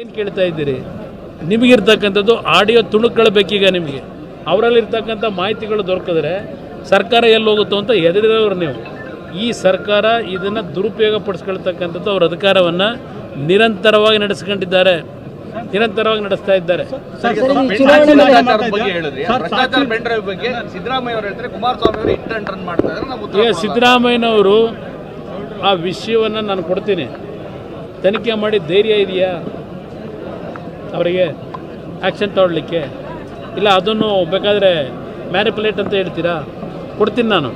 ಏನು ಕೇಳ್ತಾ ಇದ್ದೀರಿ? ನಿಮಗಿರ್ತಕ್ಕಂಥದ್ದು ಆಡಿಯೋ ತುಣುಕುಗಳು ಬೇಕೀಗ ನಿಮಗೆ. ಅವರಲ್ಲಿರ್ತಕ್ಕಂಥ ಮಾಹಿತಿಗಳು ದೊರಕಿದ್ರೆ ಸರ್ಕಾರ ಎಲ್ಲಿ ಹೋಗುತ್ತೋ ಅಂತ ಎದುರಿರೋರು ನೀವು. ಈ ಸರ್ಕಾರ ಇದನ್ನು ದುರುಪಯೋಗ ಪಡಿಸ್ಕೊಳ್ತಕ್ಕಂಥದ್ದು ಅವ್ರ ಅಧಿಕಾರವನ್ನು ನಿರಂತರವಾಗಿ ನಡೆಸ್ಕೊಂಡಿದ್ದಾರೆ. ನಿರಂತರವಾಗಿ ನಡೆಸ್ತಾ ಇದ್ದಾರೆ. ಏ ಬಗ್ಗೆ ಹೇಳಿದ್ರಿ. ಆ ಭ್ರಷ್ಟಾಚಾರ ಪೆನ್ ಬಗ್ಗೆ ಸಿದ್ದರಾಮಯ್ಯ ಅವರು ಹೇಳ್ತಾರೆ ಕುಮಾರಸ್ವಾಮಿ ಅವರು ಹಿಟ್ ಅಂಡ್ ರನ್ ಮಾಡ್ತಾ ಇದ್ದಾರೆ. ನಾವು ಉತ್ತರ ಈಗ ಸಿದ್ದರಾಮಯ್ಯನವರು ಆ ವಿಷಯವನ್ನು ನಾನು ಕೊಡ್ತೀನಿ. ತನಿಖೆ ಮಾಡಿ ಧೈರ್ಯ ಇದೆಯಾ? ಅವರಿಗೆ ಆ್ಯಕ್ಷನ್ ತಗೊಳ್ಳಿಕ್ಕೆ ಇಲ್ಲ, ಅದನ್ನು ಬೇಕಾದರೆ ಮ್ಯಾನಿಪುಲೇಟ್ ಅಂತ ಹೇಳ್ತೀರಾ? ಕೊಡ್ತೀನಿ ನಾನು.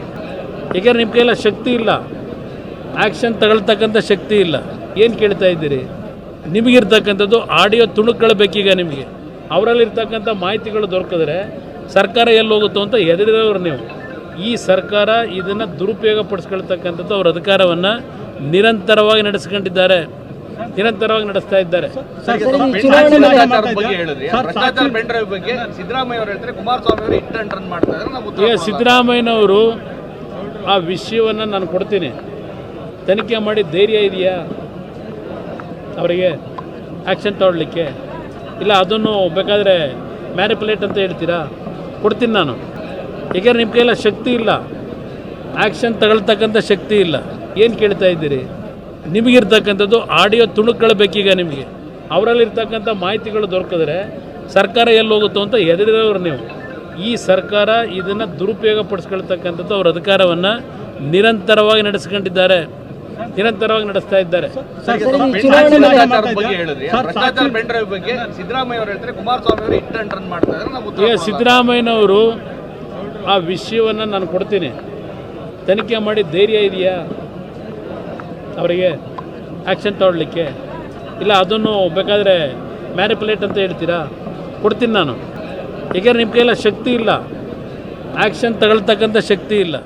ಏಕೆಂದರೆ ನಿಮ್ಮ ಕೈಯಲ್ಲಿ ಶಕ್ತಿ ಇಲ್ಲ. ಆ್ಯಕ್ಷನ್ ತಗೊಳ್ತಕ್ಕಂಥ ಶಕ್ತಿ ಇಲ್ಲ. ಏನು ಕೇಳ್ತಾ ಇದ್ದೀರಿ? ನಿಮಗಿರ್ತಕ್ಕಂಥದ್ದು ಆಡಿಯೋ ತುಣುಕ್ಗಳು ಬೇಕೀಗ ನಿಮಗೆ. ಅವರಲ್ಲಿರ್ತಕ್ಕಂಥ ಮಾಹಿತಿಗಳು ದೊರಕಿದ್ರೆ ಸರ್ಕಾರ ಎಲ್ಲಿ ಹೋಗುತ್ತೋ ಅಂತ ಎದುರಿರೋರು ನೀವು. ಈ ಸರ್ಕಾರ ಇದನ್ನು ದುರುಪಯೋಗ ಪಡಿಸ್ಕೊಳ್ತಕ್ಕಂಥದ್ದು ಅವ್ರ ಅಧಿಕಾರವನ್ನು ನಿರಂತರವಾಗಿ ನಡೆಸ್ಕೊಂಡಿದ್ದಾರೆ. ನಿರಂತರವಾಗಿ ನಡೆಸ್ತಾ ಇದ್ದಾರೆ. ಭ್ರಷ್ಟಾಚಾರದ ಬಗ್ಗೆ ಹೇಳಿದ್ರಿ. ಆ ಭ್ರಷ್ಟಾಚಾರ ಬಗ್ಗೆ ಸಿದ್ದರಾಮಯ್ಯ ಅವರು ಹೇಳ್ತಾರೆ ಕುಮಾರಸ್ವಾಮಿ ಅವರು ಹಿಟ್ ರನ್ ಮಾಡ್ತಾ ಇದ್ದಾರೆ ನಾವು ಉತ್ತರ ಸಿದ್ದರಾಮಯ್ಯನವರು ಆ ವಿಷಯವನ್ನು ನಾನು ಕೊಡ್ತೀನಿ. ತನಿಖೆ ಮಾಡಿ ಧೈರ್ಯ ಇದೆಯಾ? ಅವರಿಗೆ ಆ್ಯಕ್ಷನ್ ತಗೊಳ್ಳಿಕ್ಕೆ. ಇಲ್ಲ ಅದನ್ನು ಬೇಕಾದರೆ ಮ್ಯಾನಿಪುಲೇಟ್ ಅಂತ ಹೇಳ್ತೀರಾ? ಕೊಡ್ತೀನಿ ನಾನು. ಏಕೆಂದ್ರೆ ನಿಮ್ಮ ಕೈಯಲ್ಲಿ ಶಕ್ತಿ ಇಲ್ಲ. ಆ್ಯಕ್ಷನ್ ತಗೊಳ್ತಕ್ಕಂಥ ಶಕ್ತಿ ಇಲ್ಲ. ಏನು ಕೇಳ್ತಾ ಇದ್ದೀರಿ? ನಿಮಗಿರ್ತಕ್ಕಂಥದ್ದು ಆಡಿಯೋ ತುಣುಕ್ಗಳು ಬೇಕೀಗ ನಿಮಗೆ. ಅವರಲ್ಲಿರ್ತಕ್ಕಂಥ ಮಾಹಿತಿಗಳು ದೊರಕಿದ್ರೆ ಸರ್ಕಾರ ಎಲ್ಲಿ ಹೋಗುತ್ತೋ ಅಂತ ಎದುರಿರೋರು ನೀವು. ಈ ಸರ್ಕಾರ ಇದನ್ನು ದುರುಪಯೋಗ ಪಡಿಸ್ಕೊಳ್ತಕ್ಕಂಥದ್ದು ಅವ್ರ ಅಧಿಕಾರವನ್ನು ನಿರಂತರವಾಗಿ ನಡೆಸ್ಕೊಂಡಿದ್ದಾರೆ. ನಿರಂತರವಾಗಿ ನಡೆಸ್ತಾ ಇದ್ದಾರೆ. ಸಿದ್ದರಾಮಯ್ಯನವರು ಆ ವಿಷಯವನ್ನು ನಾನು ಕೊಡ್ತೀನಿ. ತನಿಖೆ ಮಾಡಿ ಧೈರ್ಯ ಇದೆಯಾ? ಅವರಿಗೆ ಆ್ಯಕ್ಷನ್ ತಗೊಳ್ಲಿಕ್ಕೆ. ಇಲ್ಲ, ಅದನ್ನು ಬೇಕಾದರೆ ಮ್ಯಾನಿಪುಲೇಟ್ ಅಂತ ಹೇಳ್ತೀರಾ? ಕೊಡ್ತೀನಿ ನಾನು. ಈಗ ನಿಮ್ಮ ಕೈಯಲ್ಲಿ ಶಕ್ತಿ ಇಲ್ಲ. ಆ್ಯಕ್ಷನ್ ತಗೊಳ್ತಕ್ಕಂಥ ಶಕ್ತಿ ಇಲ್ಲ.